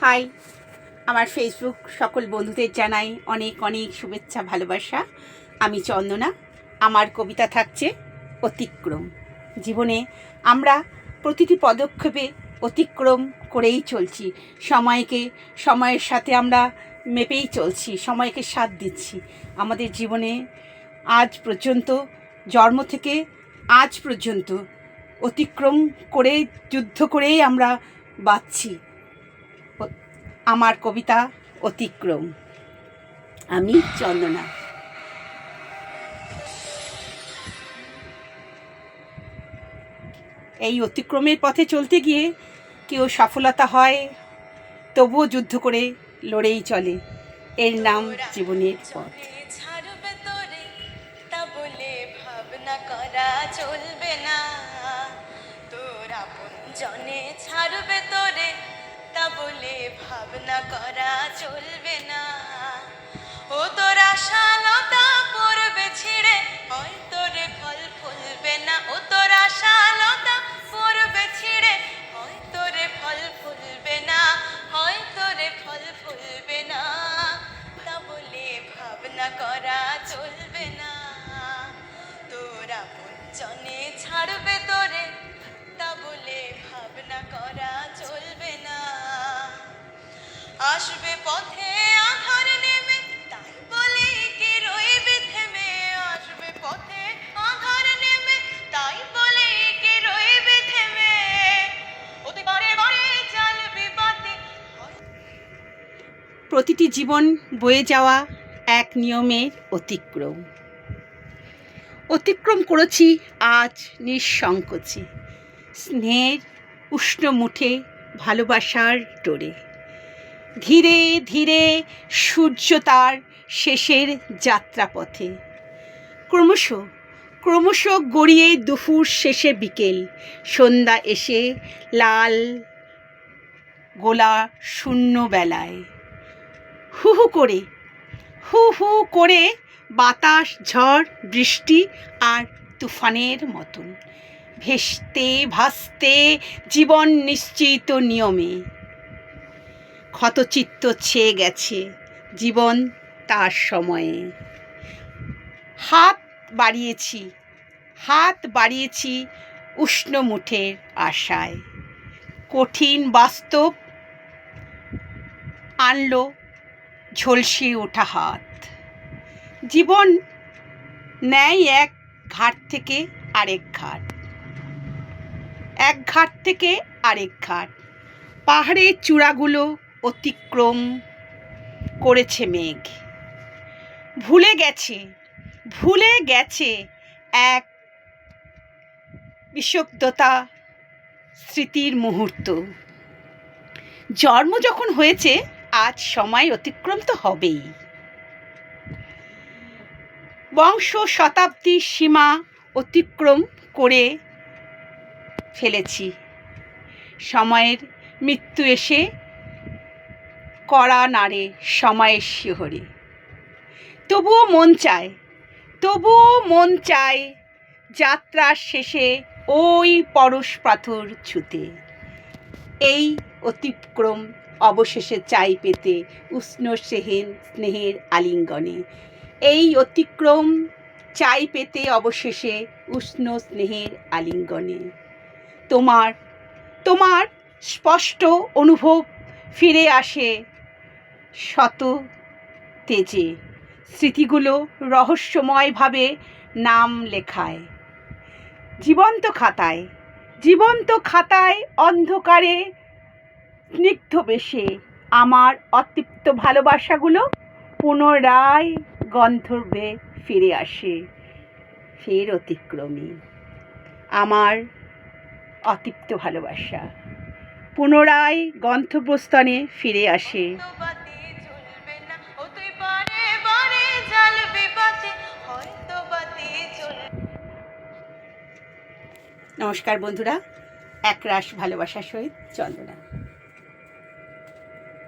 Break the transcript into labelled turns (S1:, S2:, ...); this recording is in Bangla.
S1: হাই। আমার ফেসবুক সকল বন্ধুদের জানাই অনেক অনেক শুভেচ্ছা, ভালোবাসা। আমি চন্দনা। আমার কবিতা থাকছে অতিক্রম। জীবনে আমরা প্রতিটি পদক্ষেপে অতিক্রম করেই চলছি। সময়কে, সময়ের সাথে আমরা মেপেই চলছি, সময়কে সাথ দিচ্ছি। আমাদের জীবনে আজ পর্যন্ত, জন্ম থেকে আজ পর্যন্ত অতিক্রম করে, যুদ্ধ করেই আমরা বাঁচছি। আমার কবিতা অতিক্রম। আমি চন্দনা। এই অতিক্রমের পথে চলতে গিয়ে কেউ সফলতা হয়, তবুও যুদ্ধ করে লড়েই চলে। এর নাম জীবনের পথ।
S2: করা চলবে না তোর আপন জনে ছাড়বে তোরে? তা বলে ভাবনা করা চলবে না। ও তোর আশালতা পড়বে ছিঁড়ে হয় তোরে ফল ফুলবে না। ও তোর আশালতা পড়বে ছিঁড়ে হয় তোরে ফল ফুলবে না। হয় তোরে ফল ফুলবে না। তা বলে ভাবনা করা চলবে না। তোরা জনে ছাড়বে তোরে তা বলে ভাবনা করা আসবে পথে আধার নেমে, তাই বলে রইবে থেমে? আসবে পথে আধার নেমে, তাই বলে রইবে থেমে? বারে বারে বাতে
S1: প্রতিটি জীবন বয়ে যাওয়া এক নিয়মের অতিক্রম। অতিক্রম করেছি, আজ নিঃসংকোচে। স্নেহের উষ্ণ মুঠে ভালোবাসার ডোরে। ধীরে ধীরে সূর্য তার শেষের যাত্রাপথে। ক্রমশ ক্রমশ গড়িয়ে দুপুর শেষে বিকেল। সন্ধ্যা এসে লাল গোলা শূন্য বেলায়। হু হু করে, হু হু করে বাতাস, ঝড়, বৃষ্টি আর তুফানের মতন। ভেসতে ভাসতে জীবন নিশ্চিত নিয়মে। ক্ষতচিত্ত ছেয়ে গেছে জীবন তার সময়ে। হাত বাড়িয়েছি হাত বাড়িয়েছি উষ্ণ মুঠের আশায়। কঠিন বাস্তব আনলো ঝলসিয়ে ওঠা হাত। জীবন নেয় এক ঘাট থেকে আরেক ঘাট। এক ঘাট থেকে আরেক ঘাট। পাহাড়ের চূড়াগুলো অতিক্রম করেছে মেঘ। ভুলে গেছে ভুলে গেছে এক বিষক্ততা স্মৃতির মুহূর্ত। জন্ম যখন হয়েছে, আজ সময় অতিক্রম তো হবেই। বংশ শতাব্দীর সীমা অতিক্রম করে ফেলেছি। সময়ের মৃত্যু এসে কড়া নাড়ে সময়ের শিহরে। তবুও মন চায়, তবুও মন চায় যাত্রার শেষে ওই পরশ পাথর ছুতে। এই অতিক্রম অবশেষে চাই পেতে উষ্ণ সেহেন স্নেহের আলিঙ্গনে। এই অতিক্রম চাই পেতে অবশেষে উষ্ণ স্নেহের আলিঙ্গনে। তোমার তোমার স্পষ্ট অনুভব ফিরে আসে শত তেজে। স্মৃতিগুলো রহস্যময়ভাবে নাম লেখায়। জীবন্ত খাতায় জীবন্ত খাতায় অন্ধকারে স্নিগ্ধ বেশে আমার অতৃপ্ত ভালোবাসাগুলো পুনরায় গন্ধর্বে ফিরে আসে, ফের অতিক্রমী। আমার অতৃপ্ত ভালোবাসা পুনরায় গন্তব্যস্থানে ফিরে আসে। নমস্কার বন্ধুরা একরাশ ভালোবাসার সহিত চন্দনা।